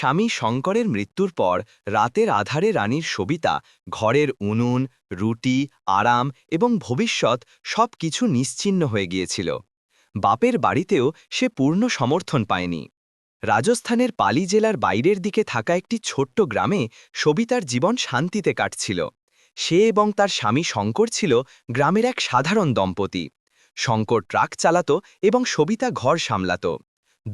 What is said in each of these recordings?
স্বামী শঙ্করের মৃত্যুর পর রাতের আধারে রানীর সবিতা, ঘরের উনুন, রুটি, আরাম এবং ভবিষ্যৎ সব কিছু নিশ্চিহ্ন হয়ে গিয়েছিল। বাপের বাড়িতেও সে পূর্ণ সমর্থন পায়নি। রাজস্থানের পালি জেলার বাইরের দিকে থাকা একটি ছোট্ট গ্রামে সবিতার জীবন শান্তিতে কাটছিল। সে এবং তার স্বামী শঙ্কর ছিল গ্রামের এক সাধারণ দম্পতি। শঙ্কর ট্রাক চালাত এবং সবিতা ঘর সামলাত।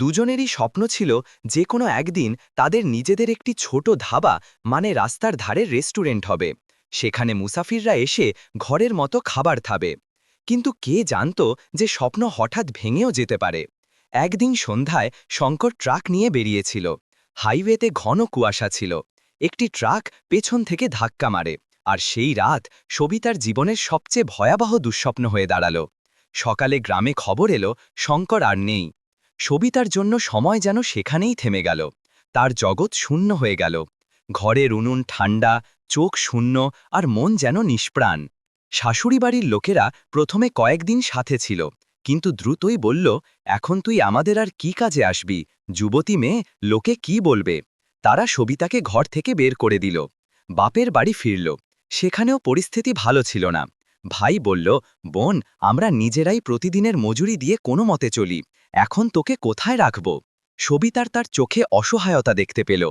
দুজনেরই স্বপ্ন ছিল যে কোনো একদিন তাদের নিজেদের একটি ছোট ধাবা মানে রাস্তার ধারে রেস্টুরেন্ট হবে। সেখানে মুসাফিররা এসে ঘরের মতো খাবার খাবে। কিন্তু কে জানত যে স্বপ্ন হঠাৎ ভেঙেও যেতে পারে। একদিন সন্ধ্যায় শঙ্কর ট্রাক নিয়ে বেরিয়েছিল। হাইওয়েতে ঘন কুয়াশা ছিল। একটি ট্রাক পেছন থেকে ধাক্কা মারে আর সেই রাত সবিতার জীবনের সবচেয়ে ভয়াবহ দুঃস্বপ্ন হয়ে দাঁড়াল। সকালে গ্রামে খবর এলো, শঙ্কর আর নেই। সবিতার জন্য সময় যেন সেখানেই থেমে গেল। তার জগৎ শূন্য হয়ে গেল। ঘরের উনুন ঠান্ডা, চোখ শূন্য, আর মন যেন নিষ্প্রাণ। শাশুড়ি বাড়ির লোকেরা প্রথমে কয়েকদিন সাথে ছিল, কিন্তু দ্রুতই বলল, এখন তুই আমাদের আর কি কাজে আসবি? যুবতী মেয়ে, লোকে কি বলবে? তারা সবিতাকে ঘর থেকে বের করে দিল। বাপের বাড়ি ফিরল। সেখানেও পরিস্থিতি ভালো ছিল না। ভাই বলল, বোন, আমরা নিজেরাই প্রতিদিনের মজুরি দিয়ে কোনো মতে চলি। এখন তোকে কোথায় রাখব? সবিতার তার চোখে অসহায়তা দেখতে পেল।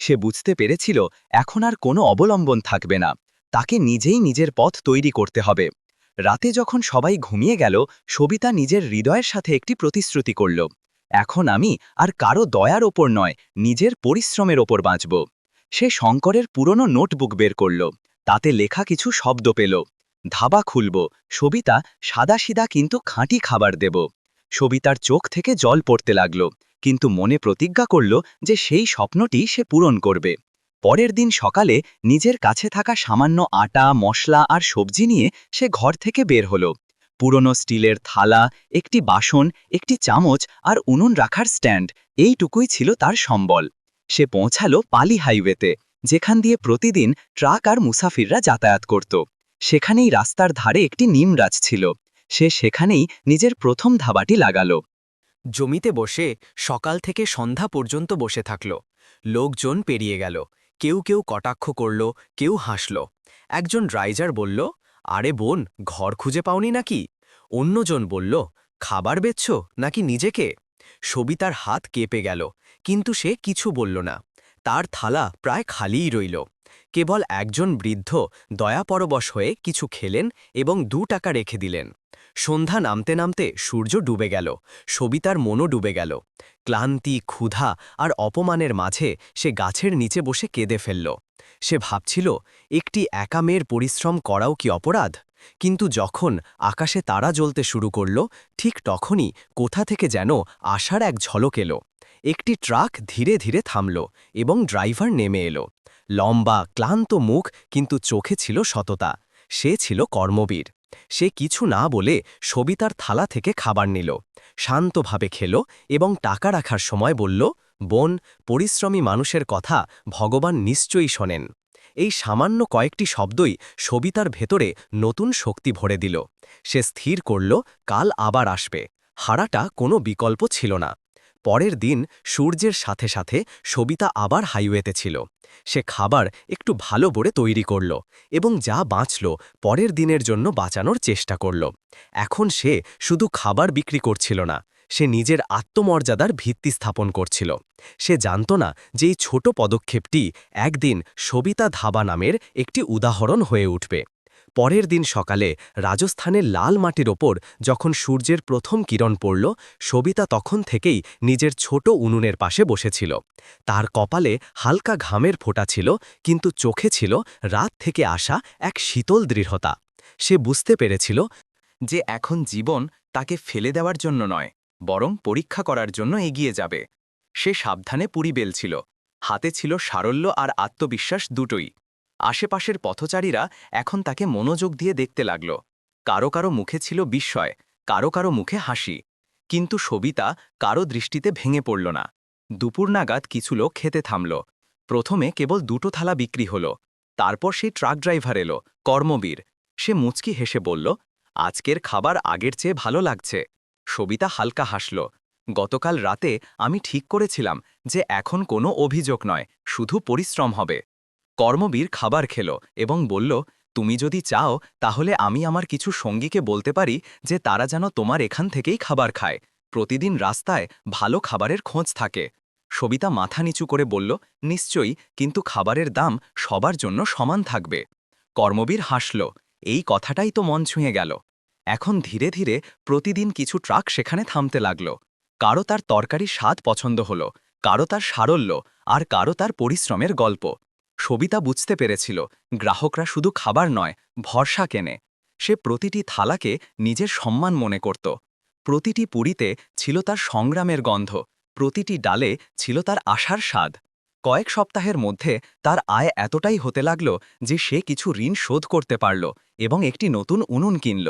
সে বুঝতে পেরেছিল, এখন আর কোনো অবলম্বন থাকবে না। তাকে নিজেই নিজের পথ তৈরি করতে হবে। রাতে যখন সবাই ঘুমিয়ে গেল, সবিতা নিজের হৃদয়ের সাথে একটি প্রতিশ্রুতি করল। এখন আমি আর কারও দয়ার ওপর নয়, নিজের পরিশ্রমের ওপর বাঁচব। সে শঙ্করের পুরনো নোটবুক বের করল। তাতে লেখা কিছু শব্দ পেল। ধাবা খুলব। সবিতা সাদাসিদা কিন্তু খাঁটি খাবার দেব। সবিতার চোখ থেকে জল পড়তে লাগল, কিন্তু মনে প্রতিজ্ঞা করল যে সেই স্বপ্নটি সে পূরণ করবে। পরের দিন সকালে নিজের কাছে থাকা সামান্য আটা, মশলা আর সবজি নিয়ে সে ঘর থেকে বের হলো। পুরনো স্টিলের থালা, একটি বাসন, একটি চামচ আর উনুন রাখার স্ট্যান্ড, এইটুকুই ছিল তার সম্বল। সে পৌঁছালো পালি হাইওয়েতে, যেখান দিয়ে প্রতিদিন ট্রাক আর মুসাফিররা যাতায়াত করত। সেখানেই রাস্তার ধারে একটি নিমরাজ ছিল। সে সেখানেই নিজের প্রথম ধাবাটি লাগাল। জমিতে বসে সকাল থেকে সন্ধ্যা পর্যন্ত বসে থাকল। লোকজন পেরিয়ে গেল। কেউ কেউ কটাক্ষ করল, কেউ হাসল। একজন রাইজার বলল, আরে বোন, ঘর খুঁজে পাওনি নাকি? অন্যজন বলল, খাবার বেচছ নাকি নিজেকে? সবিতার হাত কেঁপে গেল, কিন্তু সে কিছু বলল না। তার থালা প্রায় খালিই রইল। কেবল একজন বৃদ্ধ দয়াপরবশ হয়ে কিছু খেলেন এবং দু টাকা রেখে দিলেন। সন্ধ্যা নামতে নামতে সূর্য ডুবে গেল, সবিতার মনও ডুবে গেল। ক্লান্তি, ক্ষুধা আর অপমানের মাঝে সে গাছের নিচে বসে কেঁদে ফেলল। সে ভাবছিল, একটি একা মেয়ের পরিশ্রম করাও কি অপরাধ? কিন্তু যখন আকাশে তারা জ্বলতে শুরু করল, ঠিক তখনই কোথা থেকে যেন আশার এক ঝলক এলো। একটি ট্রাক ধীরে ধীরে থামল এবং ড্রাইভার নেমে এলো। লম্বা, ক্লান্ত মুখ, কিন্তু চোখে ছিল সততা। সে ছিল কর্মবীর। সে কিছু না বলে সবিতার থালা থেকে খাবার নিল। শান্তভাবে খেল এবং টাকা রাখার সময় বলল, বোন, পরিশ্রমী মানুষের কথা ভগবান নিশ্চয়ই শোনেন। এই সামান্য কয়েকটি শব্দই সবিতার ভেতরে নতুন শক্তি ভরে দিল। সে স্থির করল, কাল আবার আসবে। হারাটা কোনো বিকল্প ছিল না। পরের দিন সূর্যের সাথে সাথে সবিতা আবার হাইওয়েতে ছিল। সে খাবার একটু ভালো করে তৈরি করল এবং যা বাঁচল পরের দিনের জন্য বাঁচানোর চেষ্টা করল। এখন সে শুধু খাবার বিক্রি করছিল না, সে নিজের আত্মমর্যাদার ভিত্তি স্থাপন করছিল। সে জানত না যে এই ছোট পদক্ষেপটি একদিন সবিতা ধাবা নামের একটি উদাহরণ হয়ে উঠবে। পরের দিন সকালে রাজস্থানের লাল মাটির ওপর যখন সূর্যের প্রথম কিরণ পড়ল, সবিতা তখন থেকেই নিজের ছোট উনুনের পাশে বসেছিল। তার কপালে হালকা ঘামের ফোঁটা ছিল, কিন্তু চোখে ছিল রাত থেকে আসা এক শীতল দৃঢ়তা। সে বুঝতে পেরেছিল যে এখন জীবন তাকে ফেলে দেওয়ার জন্য নয়, বরং পরীক্ষা করার জন্য এগিয়ে যাবে। সে সাবধানে পুরী বেলছিল। হাতে ছিল সারল্য আর আত্মবিশ্বাস দুটোই। আশেপাশের পথচারীরা এখন তাকে মনোযোগ দিয়ে দেখতে লাগল। কারও কারও মুখে ছিল বিস্ময়, কারও কারও মুখে হাসি। কিন্তু সবিতা কারও দৃষ্টিতে ভেঙে পড়ল না। দুপুর নাগাদ কিছু লোক খেতে থামল। প্রথমে কেবল দুটো থালা বিক্রি হল। তারপর সেই ট্রাক ড্রাইভার এলো, কর্মবীর। সে মুচকি হেসে বলল, আজকের খাবার আগের চেয়ে ভালো লাগছে। সবিতা হালকা হাসল, গতকাল রাতে আমি ঠিক করেছিলাম যে এখন কোনো অভিযোগ নয়, শুধু পরিশ্রম হবে। কর্মবীর খাবার খেল এবং বলল, তুমি যদি চাও, তাহলে আমি আমার কিছু সঙ্গীকে বলতে পারি যে তারা যেন তোমার এখান থেকেই খাবার খায়। প্রতিদিন রাস্তায় ভালো খাবারের খোঁজ থাকে। সবিতা মাথা নিচু করে বলল, নিশ্চয়ই, কিন্তু খাবারের দাম সবার জন্য সমান থাকবে। কর্মবীর হাসল, এই কথাটাই তো মন ছুঁয়ে গেল। এখন ধীরে ধীরে প্রতিদিন কিছু ট্রাক সেখানে থামতে লাগল। কারও তার তরকারি স্বাদ পছন্দ হল, কারও তার সারল্য, আর কারও তার পরিশ্রমের গল্প। সবিতা বুঝতে পেরেছিল, গ্রাহকরা শুধু খাবার নয়, ভরসা কেনে। সে প্রতিটি থালাকে নিজের সম্মান মনে করত। প্রতিটি পুরীতে ছিল তার সংগ্রামের গন্ধ, প্রতিটি ডালে ছিল তার আশার স্বাদ। কয়েক সপ্তাহের মধ্যে তার আয় এতটাই হতে লাগল যে সে কিছু ঋণ শোধ করতে পারল এবং একটি নতুন উনুন কিনল।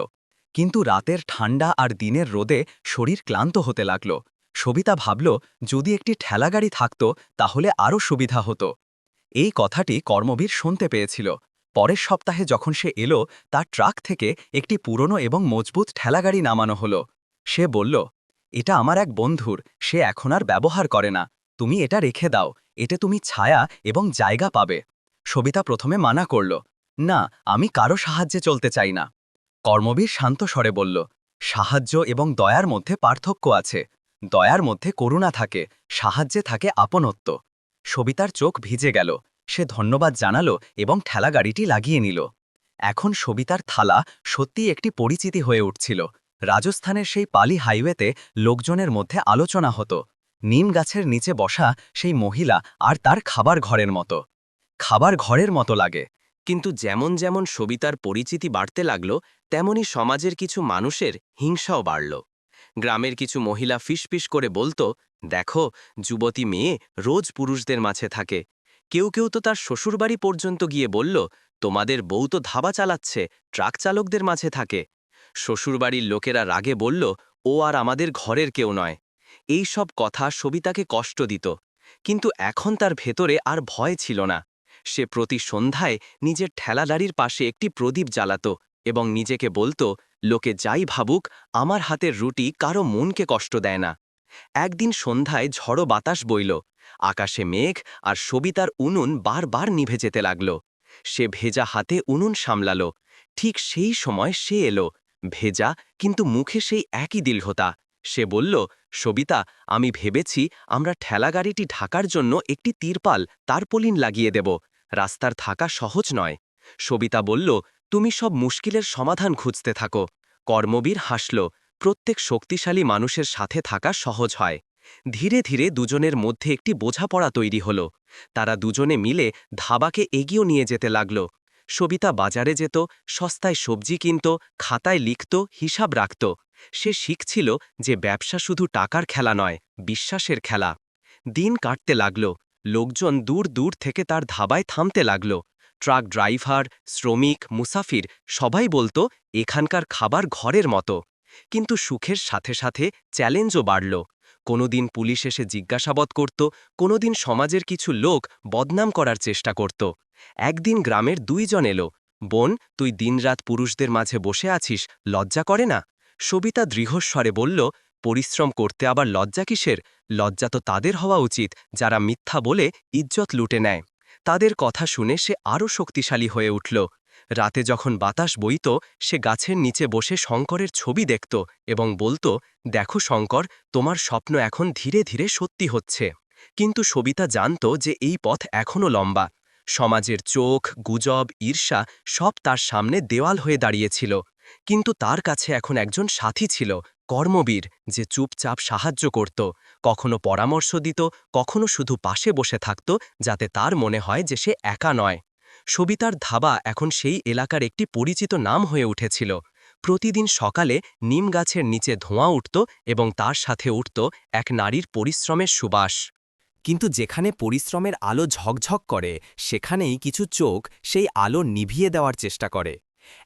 কিন্তু রাতের ঠান্ডা আর দিনের রোদে শরীর ক্লান্ত হতে লাগল। সবিতা ভাবল, যদি একটি ঠেলাগাড়ি থাকত, তাহলে আরও সুবিধা হতো। এই কথাটি কর্মবীর শুনতে পেয়েছিল। পরের সপ্তাহে যখন সে এলো, তার ট্রাক থেকে একটি পুরনো এবং মজবুত ঠেলাগাড়ি নামানো হলো। সে বলল, এটা আমার এক বন্ধুর, সে এখন আর ব্যবহার করে না। তুমি এটা রেখে দাও, এতে তুমি ছায়া এবং জায়গা পাবে সবিতা প্রথমে মানা করল, না, আমি কারও সাহায্যে চলতে চাই না কর্মবীর শান্ত স্বরে বলল, সাহায্য এবং দয়ার মধ্যে পার্থক্য আছে। দয়ার মধ্যে করুণা থাকে, সাহায্যে থাকে আপনত্ব। সবিতার চোখ ভিজে গেল। সে ধন্যবাদ জানালো এবং ঠেলাগাড়িটি লাগিয়ে নিল। এখন সবিতার থালা সত্যিই একটি পরিচিতি হয়ে উঠছিল। রাজস্থানের সেই পালি হাইওয়েতে লোকজনের মধ্যে আলোচনা হতো। নিম গাছের নিচে বসা সেই মহিলা আর তার খাবার ঘরের মতো। খাবার ঘরের মতো লাগে। কিন্তু যেমন যেমন সবিতার পরিচিতি বাড়তে লাগল, তেমনি সমাজের কিছু মানুষের হিংসাও বাড়ল। গ্রামের কিছু মহিলা ফিসফিস করে বলতো দেখো, যুবতী মেয়ে রোজ পুরুষদের মাঝে থাকে। কেউ কেউ তো তার শ্বশুরবাড়ি পর্যন্ত গিয়ে বলল, তোমাদের বউ তো ধাবা চালাচ্ছে, ট্রাক চালকদের মাঝে থাকে। শ্বশুরবাড়ির লোকেরা রাগে বলল, ও আর আমাদের ঘরের কেউ নয়। এই সব কথা সবিতাকে কষ্ট দিত। কিন্তু এখন তার ভেতরে আর ভয় ছিল না। সে প্রতি সন্ধ্যায় নিজের ঠেলাদাড়ির পাশে একটি প্রদীপ জ্বালাত এবং নিজেকে বলতো, লোকে যাই ভাবুক, আমার হাতের রুটি কারও মনকে কষ্ট দেয় না। একদিন সন্ধ্যায় ঝড়ো বাতাস বইল। আকাশে মেঘ আর সবিতার উনুন বারবার নিভে যেতে লাগল। সে ভেজা হাতে উনুন সামলাল। ঠিক সেই সময় সে এলো। ভেজা, কিন্তু মুখে সেই একই দীর্ঘতা। সে বলল, সবিতা, আমি ভেবেছি আমরা ঠেলাগাড়িটি ঢাকার জন্য একটি তিরপাল তারপলিন লাগিয়ে দেব। রাস্তার থাকা সহজ নয়। সবিতা বলল, তুমি সব মুশকিলের সমাধান খুঁজতে থাকো। কর্মবীর হাসল। প্রত্যেক শক্তিশালী মানুষের সাথে থাকা সহজ হয়। ধীরে ধীরে দুজনের মধ্যে একটি বোঝাপড়া তৈরি হল। তারা দুজনে মিলে ধাবাকে এগিয়ে নিয়ে যেতে লাগল। সবিতা বাজারে যেত, সস্তায় সবজি কিনত, খাতায় লিখত, হিসাব রাখত। সে শিখছিল যে ব্যবসা শুধু টাকার খেলা নয়, বিশ্বাসের খেলা। দিন কাটতে লাগল। লোকজন দূর দূর থেকে তার ধাবায় থামতে লাগল। ট্রাক ড্রাইভার, শ্রমিক, মুসাফির সবাই বলতো, এখানকার খাবার ঘরের মতো। কিন্তু সুখের সাথে সাথে চ্যালেঞ্জও বাড়ল। কোনোদিন পুলিশ এসে জিজ্ঞাসাবাদ করত, কোনোদিন সমাজের কিছু লোক বদনাম করার চেষ্টা করত। একদিন গ্রামের দুইজন এলো, বোন, তুই দিনরাত পুরুষদের মাঝে বসে আছিস, লজ্জা করে না? সবিতা দৃঢ়স্বরে বলল, পরিশ্রম করতে আবার লজ্জা কিসের? লজ্জা তো তাদের হওয়া উচিত, যারা মিথ্যা বলে ইজ্জত লুটে নেয়। তাদের কথা শুনে সে আরও শক্তিশালী হয়ে উঠল। রাতে যখন বাতাস বইত, সে গাছের নিচে বসে শঙ্করের ছবি দেখত এবং বলতো, দেখো শঙ্কর, তোমার স্বপ্ন এখন ধীরে ধীরে সত্যি হচ্ছে। কিন্তু সবিতা জানত যে এই পথ এখনও লম্বা। সমাজের চোখ, গুজব, ঈর্ষা সব তার সামনে দেওয়াল হয়ে দাঁড়িয়েছিল। কিন্তু তার কাছে এখন একজন সাথী ছিল, কর্মবীর, যে চুপচাপ সাহায্য করত, কখনো পরামর্শ দিত, কখনো শুধু পাশে বসে থাকত, যাতে তার মনে হয় যে সে একা নয়। সবিতার ধাবা এখন সেই এলাকার একটি পরিচিত নাম হয়ে উঠেছিল। প্রতিদিন সকালে নিম গাছের নিচে ধোঁয়া উঠত এবং তার সাথে উঠত এক নারীর পরিশ্রমের সুবাস। কিন্তু যেখানে পরিশ্রমের আলো ঝকঝক করে, সেখানেই কিছু চোখ সেই আলো নিভিয়ে দেওয়ার চেষ্টা করে।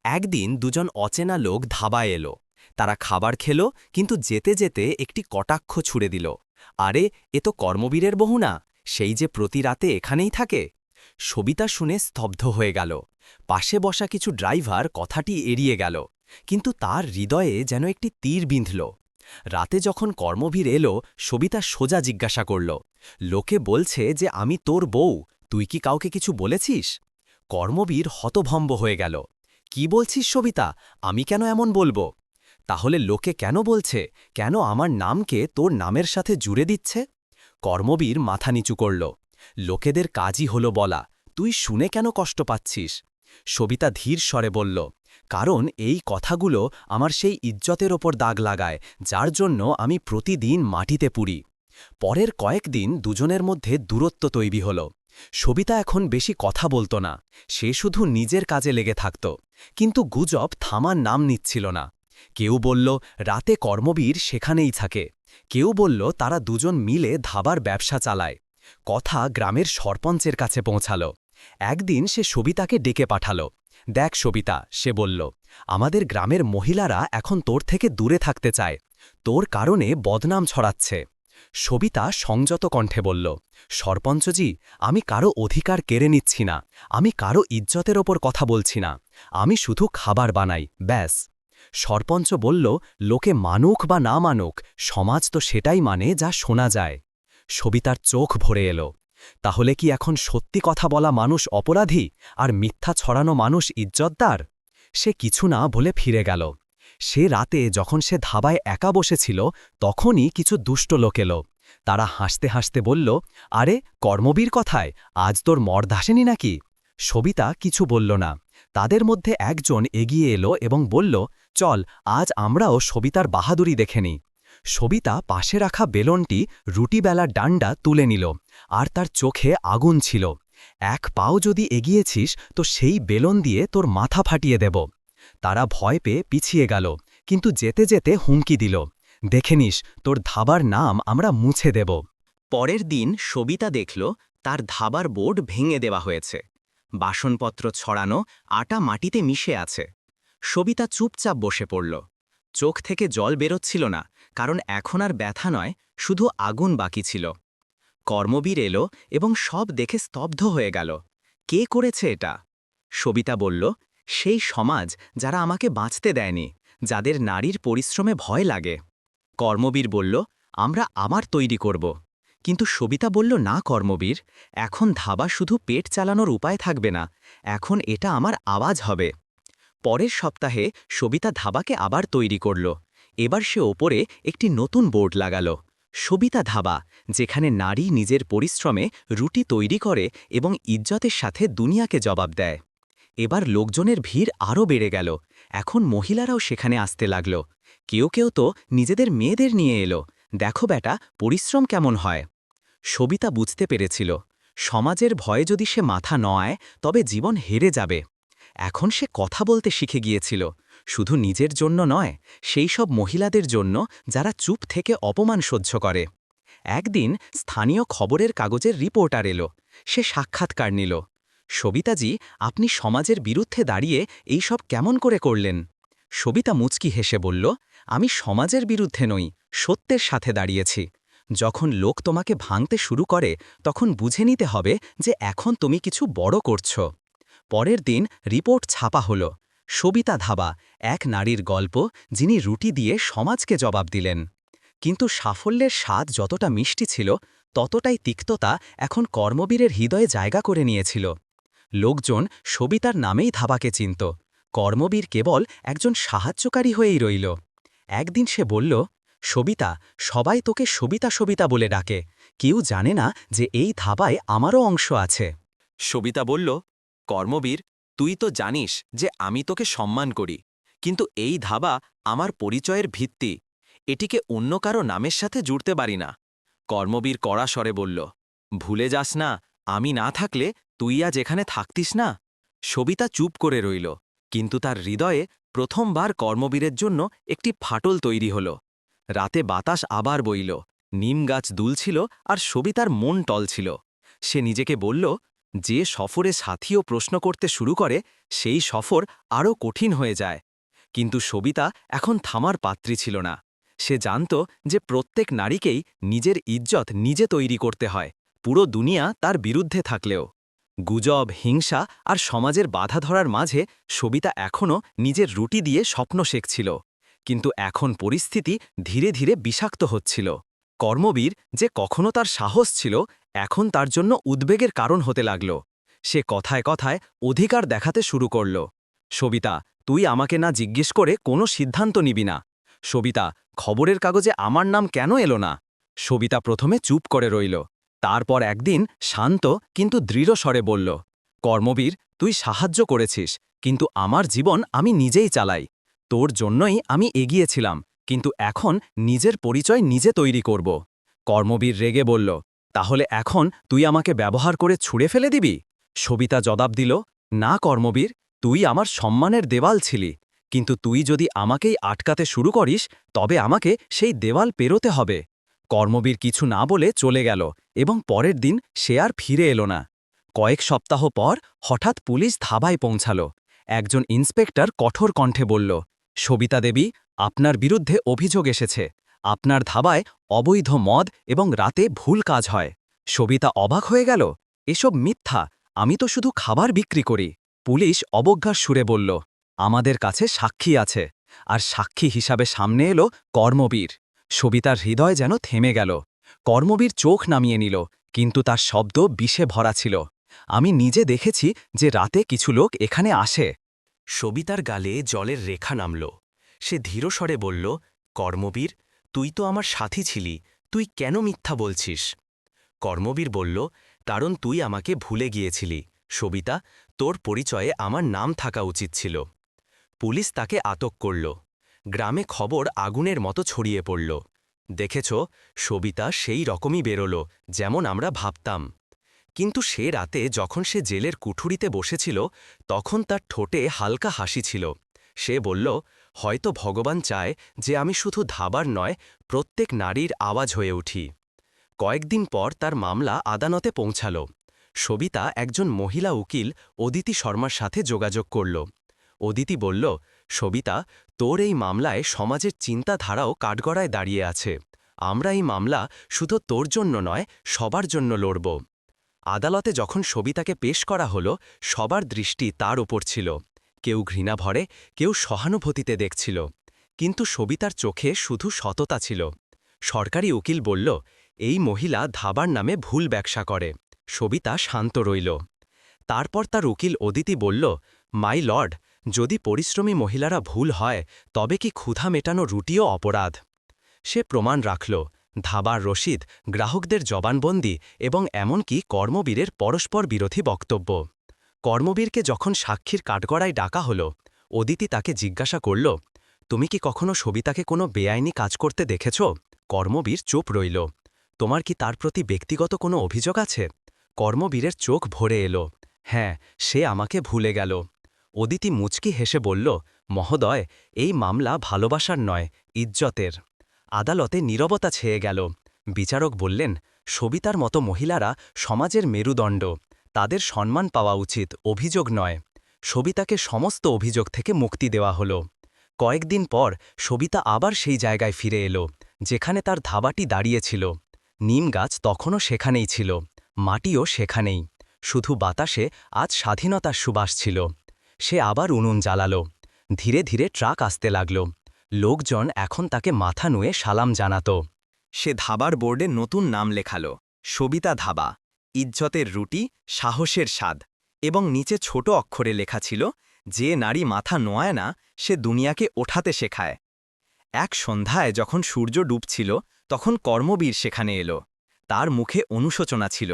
একদিন দুজন অচেনা লোক ধাবায় এলো। তারা খাবার খেল, কিন্তু যেতে যেতে একটি কটাক্ষ ছুড়ে দিল। আরে, এ তো কর্মবীরের বহু না সেই যে প্রতি রাতে এখানেই থাকে? সবিতা শুনে স্তব্ধ হয়ে গেল। পাশে বসা কিছু ড্রাইভার কথাটি এড়িয়ে গেল, কিন্তু তার হৃদয়ে যেন একটি তীর বিঁধল। রাতে যখন কর্মভীর এলো, সবিতা সোজা জিজ্ঞাসা করল, লোকে বলছে যে আমি তোর বউ, তুই কি কাউকে কিছু বলেছিস? কর্মবীর হতভম্ব হয়ে গেল, কি বলছিস সবিতা? আমি কেন এমন বলব? তাহলে লোকে কেন বলছে? কেন আমার নামকে তোর নামের সাথে জুড়ে দিচ্ছে? কর্মবীর মাথা নিচু করল লোকেদের কাজই হলো বলা। তুই শুনে কেন কষ্ট পাচ্ছিস? সবিতা ধীর স্বরে বলল, কারণ এই কথাগুলো আমার সেই ইজ্জতের ওপর দাগ লাগায়, যার জন্য আমি প্রতিদিন মাটিতে পুরি। পরের কয়েকদিন দুজনের মধ্যে দূরত্ব তৈরি হল। সবিতা এখন বেশি কথা বলতো না, সে শুধু নিজের কাজে লেগে থাকত। কিন্তু গুজব থামার নাম নিচ্ছিল না। কেউ বলল, রাতে কর্মবীর সেখানেই থাকে। কেউ বলল, তারা দুজন মিলে ধাবার ব্যবসা চালায়। কথা গ্রামের সরপঞ্চের কাছে পৌঁছাল। একদিন সে সবিতাকে ডেকে পাঠালো। দেখ সবিতা, সে বলল, আমাদের গ্রামের মহিলারা এখন তোর থেকে দূরে থাকতে চায়। তোর কারণে বদনাম ছড়াচ্ছে। সবিতা সংযত কণ্ঠে বলল, সরপঞ্চজি, আমি কারও অধিকার কেড়ে নিচ্ছি না। আমি কারও ইজ্জতের ওপর কথা বলছি না। আমি শুধু খাবার বানাই, ব্যাস। সরপঞ্চ বলল, লোকে মানুক বা না মানুক, সমাজ তো সেটাই মানে যা শোনা যায়। সবিতার চোখ ভরে এলো। তাহলে কি এখন সত্যি কথা বলা মানুষ অপরাধী আর মিথ্যা ছড়ানো মানুষ ইজ্জতদার? সে কিছু না বলে ফিরে গেল। সে রাতে যখন সে ধাবায় একা বসেছিল, তখনই কিছু দুষ্ট লোক এলো। তারা হাসতে হাসতে বলল, আরে, কর্মবীর কথায়? আজ তোর মর্দ আসেনি নাকি? সবিতা কিছু বলল না। তাদের মধ্যে একজন এগিয়ে এলো এবং বলল, চল, আজ আমরাও সবিতার বাহাদুরি দেখে নিই। সবিতা পাশে রাখা বেলনটি রুটিবেলার ডান্ডা তুলে নিল, আর তার চোখে আগুন ছিল। এক পাও যদি এগিয়েছিস, তো সেই বেলন দিয়ে তোর মাথা ফাটিয়ে দেব। তারা ভয় পেয়ে পিছিয়ে গেল, কিন্তু যেতে যেতে হুমকি দিল। দেখে নিস, তোর ধাবার নাম আমরা মুছে দেব। পরের দিন সবিতা দেখল, তার ধাবার বোর্ড ভেঙে দেওয়া হয়েছে। বাসনপত্র ছড়ানো, আটা মাটিতে মিশে আছে। সবিতা চুপচাপ বসে পড়ল। চোখ থেকে জল বেরোচ্ছিল না, কারণ এখন আর ব্যথা নয়, শুধু আগুন বাকি ছিল। কর্মবীর এলো এবং সব দেখে স্তব্ধ হয়ে গেল। কে করেছে এটা? সবিতা বলল, সেই সমাজ যারা আমাকে বাঁচতে দেয়নি, যাদের নারীর পরিশ্রমে ভয় লাগে। কর্মবীর বলল, আমরা আমার তৈরি করব। কিন্তু সবিতা বলল, না কর্মবীর, এখন ধাবা শুধু পেট চালানোর উপায় থাকবে না, এখন এটা আমার আওয়াজ হবে। পরের সপ্তাহে সবিতা ধাবাকে আবার তৈরি করল। এবার সে ওপরে একটি নতুন বোর্ড লাগাল। সবিতা ধাবা, যেখানে নারী নিজের পরিশ্রমে রুটি তৈরি করে এবং ইজ্জতের সাথে দুনিয়াকে জবাব দেয়। এবার লোকজনের ভিড় আরও বেড়ে গেল। এখন মহিলারাও সেখানে আসতে লাগল। কেউ কেউ তো নিজেদের মেয়েদের নিয়ে এলো। দেখো বেটা, পরিশ্রম কেমন হয়। সবিতা বুঝতে পেরেছিল। সমাজের ভয়ে যদি সে মাথা নয় তবে জীবন হেরে যাবে। এখন সে কথা বলতে শিখে গিয়েছিল। শুধু নিজের জন্য নয়, সেই সব মহিলাদের জন্য যারা চুপ থেকে অপমান সহ্য করে। একদিন স্থানীয় খবরের কাগজের রিপোর্টার এলো। সে সাক্ষাৎকার নিল। সবিতাজি, আপনি সমাজের বিরুদ্ধে দাঁড়িয়ে এই সব কেমন করে করলেন? সবিতা মুচকি হেসে বলল, আমি সমাজের বিরুদ্ধে নই, সত্যের সাথে দাঁড়িয়েছি। যখন লোক তোমাকে ভাঙতে শুরু করে, তখন বুঝে নিতে হবে যে এখন তুমি কিছু বড় করছ। পরের দিন রিপোর্ট ছাপা হল। সবিতা ধাবা, এক নারীর গল্প, যিনি রুটি দিয়ে সমাজকে জবাব দিলেন। কিন্তু সাফল্যের স্বাদ যতটা মিষ্টি ছিল, ততটাই তিক্ততা এখন কর্মবীরের হৃদয়ে জায়গা করে নিয়েছিল। লোকজন সবিতার নামেই ধাবাকে চিনত। কর্মবীর কেবল একজন সাহায্যকারী হয়েই রইল। একদিন সে বলল, সবিতা, সবাই তোকে সবিতা সবিতা বলে ডাকে। কেউ জানে না যে এই ধাবায় আমারও অংশ আছে। সবিতা বলল কর্মবীর, তুই তো জানিস যে আমি তোকে সম্মান করি, কিন্তু এই ধাবা আমার পরিচয়ের ভিত্তি, এটিকে অন্য কারও নামের সাথে জুড়তে পারি না। কর্মবীর কড়া স্বরে বলল, ভুলে যাস না, আমি না থাকলে তুই আজ এখানে থাকতিস না? সবিতা চুপ করে রইল, কিন্তু তার হৃদয়ে প্রথমবার কর্মবীরের জন্য একটি ফাটল তৈরি হল। রাতে বাতাস আবার বইল, নিম গাছ দুলছিল আর সবিতার মন টলছিল। সে নিজেকে বলল যে সফরে সাথীও প্রশ্ন করতে শুরু করে, সেই সফর আরও কঠিন হয়ে যায়। কিন্তু সবিতা এখন থামার পাত্রী ছিল না। সে জানত যে প্রত্যেক নারীকেই নিজের ইজ্জত নিজে তৈরি করতে হয়। পুরো দুনিয়া তার বিরুদ্ধে থাকলেও। গুজব, হিংসা আর সমাজের বাধা ধরার মাঝে সবিতা এখনও নিজের রুটি দিয়ে স্বপ্ন শেখছিল। কিন্তু এখন পরিস্থিতি ধীরে ধীরে বিষাক্ত হচ্ছিল। কর্মবীর যে কখনো তার সাহস ছিল এখন তার জন্য উদ্বেগের কারণ হতে লাগল। সে কথায় কথায় অধিকার দেখাতে শুরু করল। সবিতা, তুই আমাকে না জিজ্ঞেস করে কোনো সিদ্ধান্ত নিবি না। সবিতা, খবরের কাগজে আমার নাম কেন এলো না? সবিতা প্রথমে চুপ করে রইল। তারপর একদিন শান্ত কিন্তু দৃঢ় স্বরে বলল, কর্মবীর, তুই সাহায্য করেছিস, কিন্তু আমার জীবন আমি নিজেই চালাই। তোর জন্যই আমি এগিয়েছিলাম, কিন্তু এখন নিজের পরিচয় নিজে তৈরি করব। কর্মবীর রেগে বলল তাহলে এখন তুই আমাকে ব্যবহার করে ছুঁড়ে ফেলে দিবি? সবিতা জবাব দিল, না, কর্মবীর, তুই আমার সম্মানের দেওয়াল ছিলি। কিন্তু তুই যদি আমাকেই আটকাতে শুরু করিস, তবে আমাকে সেই দেওয়াল পেরোতে হবে কর্মবীর কিছু না বলে চলে গেল এবং পরের দিন সে আর ফিরে এলো না। কয়েক সপ্তাহ পর হঠাৎ পুলিশ ধাবায় পৌঁছাল। একজন ইন্সপেক্টর কঠোর কণ্ঠে বলল, সবিতা দেবী, আপনার বিরুদ্ধে অভিযোগ এসেছে। আপনার ধাবায় অবৈধ মদ এবং রাতে ভুল কাজ হয়। সবিতা অবাক হয়ে গেল, এসব মিথ্যা, আমি তো শুধু খাবার বিক্রি করি। পুলিশ অবজ্ঞার সুরে বলল, আমাদের কাছে সাক্ষী আছে। আর সাক্ষী হিসাবে সামনে এলো কর্মবীর। সবিতার হৃদয় যেন থেমে গেল। কর্মবীর চোখ নামিয়ে নিল, কিন্তু তার শব্দ বিষে ভরা ছিল। আমি নিজে দেখেছি যে রাতে কিছু লোক এখানে আসে। সবিতার গালে জলের রেখা নামল। সে ধীরস্বরে বলল, কর্মবীর তুই তো আমার সাথী ছিলি, তুই কেন মিথ্যা বলছিস? কর্মবীর বলল কারণ তুই আমাকে ভুলে গিয়েছিলি। সবিতা, তোর পরিচয়ে আমার নাম থাকা উচিত ছিল। পুলিশ তাকে আটক করল। গ্রামে খবর আগুনের মতো ছড়িয়ে পড়ল। দেখেছ, সবিতা সেই রকমই বেরোল, যেমন আমরা ভাবতাম। কিন্তু সে রাতে যখন সে জেলের কুঠুরিতে বসেছিল, তখন তার ঠোঁটে হালকা হাসি ছিল। সে বলল হয়তো ভগবান চায় যে আমি শুধু ধাবার নয়, প্রত্যেক নারীর আওয়াজ হয়ে উঠি। কয়েকদিন পর তার মামলা আদালতে পৌঁছাল। সবিতা একজন মহিলা উকিল অদিতি শর্মার সাথে যোগাযোগ করল। অদিতি বলল, সবিতা, তোর এই মামলায় সমাজের চিন্তাধারাও কাঠগড়ায় দাঁড়িয়ে আছে। আমরা এই মামলা শুধু তোর জন্য নয়, সবার জন্য লড়ব। আদালতে যখন সবিতাকে পেশ করা হল, সবার দৃষ্টি তার ওপর ছিল। কেউ ঘৃণা ভরে, কেউ সহানুভূতিতে দেখছিল। কিন্তু সবিতার চোখে শুধু সততা ছিল। সরকারি উকিল বলল, এই মহিলা ধাবার নামে ভুল ব্যবসা করে। সবিতা শান্ত রইল। তারপর তার উকিল অদিতি বলল, মাই লর্ড, যদি পরিশ্রমী মহিলারা ভুল হয়, তবে কি ক্ষুধা মেটানো রুটিও অপরাধ? সে প্রমাণ রাখল, ধাবার রসিদ গ্রাহকদের জবানবন্দি এবং এমনকি কর্মবীরের পরস্পর বিরোধী বক্তব্য। কর্মবীরকে যখন সাক্ষীর কাঠগড়ায় ডাকা হল, অদিতি তাকে জিজ্ঞাসা করল, তুমি কি কখনো সবিতাকে কোনো বেআইনি কাজ করতে দেখেছ? কর্মবীর চুপ রইল। তোমার কি তার প্রতি ব্যক্তিগত কোনো অভিযোগ আছে? কর্মবীরের চোখ ভরে এলো। হ্যাঁ সে আমাকে ভুলে গেল। অদিতি মুচকি হেসে বলল, মহোদয়, এই মামলা ভালোবাসার নয়, ইজ্জতের। আদালতে নীরবতা ছেয়ে গেল। বিচারক বললেন, সবিতার মতো মহিলারা সমাজের মেরুদণ্ড। তাদের সম্মান পাওয়া উচিত, অভিযোগ নয়। সবিতাকে সমস্ত অভিযোগ থেকে মুক্তি দেওয়া হল। কয়েকদিন পর সবিতা আবার সেই জায়গায় ফিরে এলো, যেখানে তার ধাবাটি দাঁড়িয়েছিল। নিম গাছ তখনও সেখানেই ছিল, মাটিও সেখানেই। শুধু বাতাসে আজ স্বাধীনতার সুবাস ছিল। সে আবার উনুন জ্বালাল, ধীরে ধীরে ট্রাক আসতে লাগল। লোকজন এখন তাকে মাথা নুয়ে সালাম জানাত। সে ধাবার বোর্ডে নতুন নাম লেখাল, সবিতা ধাবা। ইজ্জতের রুটি, সাহসের স্বাদ এবং নিচে ছোট অক্ষরে লেখা ছিল, যে নারী মাথা নোয়ায় না, সে দুনিয়াকে ওঠাতে শেখায়। এক সন্ধ্যায় যখন সূর্য ডুবছিল, তখন কর্মবীর সেখানে এলো। তার মুখে অনুশোচনা ছিল,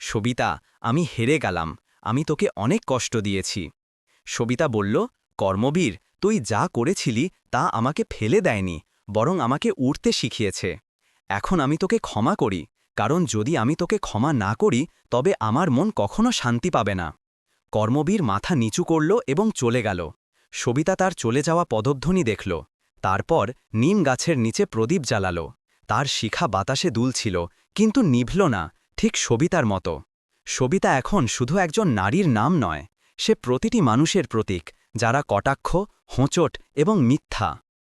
সবিতা, আমি হেরে গেলাম, আমি তোকে অনেক কষ্ট দিয়েছি। সবিতা বলল, কর্মবীর, তুই যা করেছিলি তা আমাকে ফেলে দেয়নি, বরং আমাকে উড়তে শিখিয়েছে। এখন আমি তোকে ক্ষমা করি। কারণ যদি আমি তোকে ক্ষমা না করি, তবে আমার মন কখনো শান্তি পাবে না। কর্মবীর মাথা নিচু করল এবং চলে গেল। সবিতা তার চলে যাওয়া পদধ্বনি দেখল। তারপর নিম গাছের নিচে প্রদীপ জ্বালাল। তার শিখা বাতাসে দুলছিল, কিন্তু নিভল না, ঠিক সবিতার মতো। সবিতা এখন শুধু একজন নারীর নাম নয়, সে প্রতিটি মানুষের প্রতীক, যারা কটাক্ষ, হোঁচট এবং মিথ্যা।